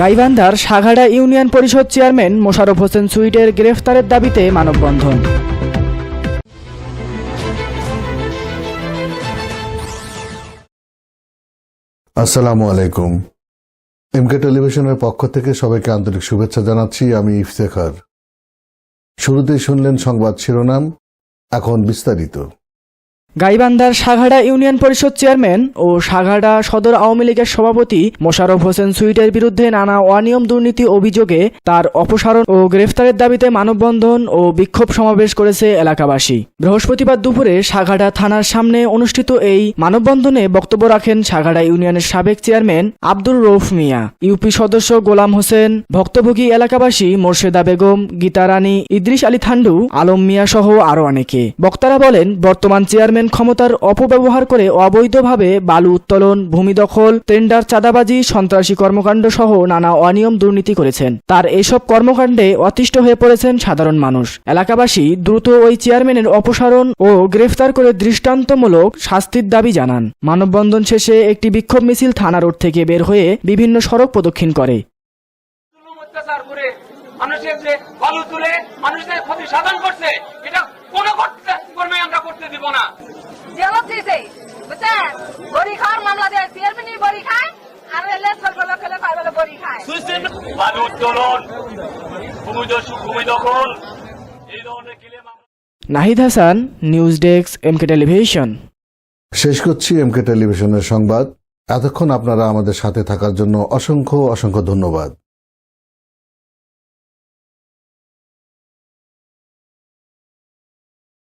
গাইবান্ধার সাঘাড়া ইউনিয়ন পরিষদ চেয়ারম্যান মোশারফ হোসেন সুইটের গ্রেফতারের দাবিতে মানববন্ধন। আসসালামু আলাইকুম। এমকে টেলিভিশনের পক্ষ থেকে সবাইকে আন্তরিক শুভেচ্ছা জানাচ্ছি, আমি ইফতেখার। শুরুতেই শুনলেন সংবাদ শিরোনাম, এখন বিস্তারিত। গাইবান্ধার সাঘাড়া ইউনিয়ন পরিষদ চেয়ারম্যান ও সাঘাড়া সদর আওয়ামী লীগের সভাপতি মোশাররফ হোসেন সুইটের বিরুদ্ধে নানা অনিয়ম দুর্নীতি অভিযোগে তার অপসারণ ও গ্রেফতারের দাবিতে মানববন্ধন ও বিক্ষোভ সমাবেশ করেছে এলাকাবাসী। বৃহস্পতিবার দুপুরে সাঘাড়া থানার সামনে অনুষ্ঠিত এই মানববন্ধনে বক্তব্য রাখেন সাঘাড়া ইউনিয়নের সাবেক চেয়ারম্যান আব্দুর রৌফ মিয়া। ইউপি সদস্য গোলাম হোসেন, ভক্তভোগী এলাকাবাসী মোর্শেদা বেগম গীতা রানী ইদ্রিস আলী থান্ডু, আলম মিয়া সহ আরও অনেকে। বক্তারা বলেন, বর্তমান চেয়ারম্যান ক্ষমতার অপব্যবহার করে অবৈধভাবে বালু উত্তোলন, ভূমি দখল, টেন্ডার চাঁদাবাজি, সন্ত্রাসী কর্মকাণ্ড সহ নানা অনিয়ম দুর্নীতি করেছেন। তার এসব কর্মকাণ্ডে অতিষ্ঠ হয়ে পড়েছেন সাধারণ মানুষ। এলাকাবাসী দ্রুত ওই চেয়ারম্যানের অপসারণ ও গ্রেফতার করে দৃষ্টান্তমূলক শাস্তির দাবি জানান। মানববন্ধন শেষে একটি বিক্ষোভ মিছিল থানা রোড থেকে বের হয়ে বিভিন্ন সড়ক প্রদক্ষিণ করে। মানুষের যে বালু তুলে, মানুষের ক্ষতি সাধন করছে। জেলত বুঝছেন বড়ি খাওয়ার মামলা দেয় চেয়ারম্যানই বড়ি খায় আর এলে খেলে বড়ি খায়। ভূমি দস্যু ভূমি দখল এই ধরনের কিলে Nahid Hasan news desk MK television. শেষ করছি এমকে টেলিভিশনের সংবাদ। এতক্ষণ আপনারা আমাদের সাথে থাকার জন্য অসংখ্য অসংখ্য ধন্যবাদ।